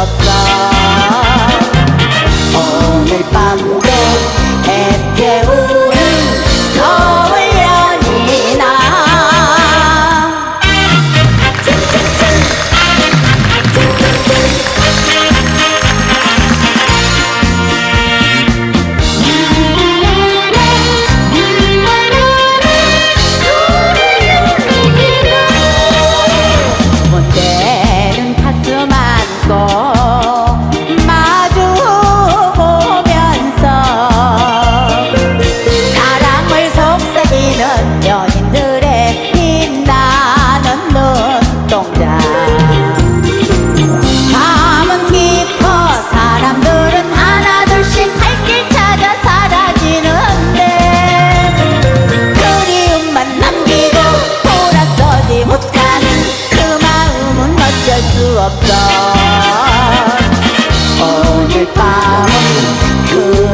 ศรัทธาพอในตาม 그 마음은 어쩔 수 없어. 오늘 밤은 그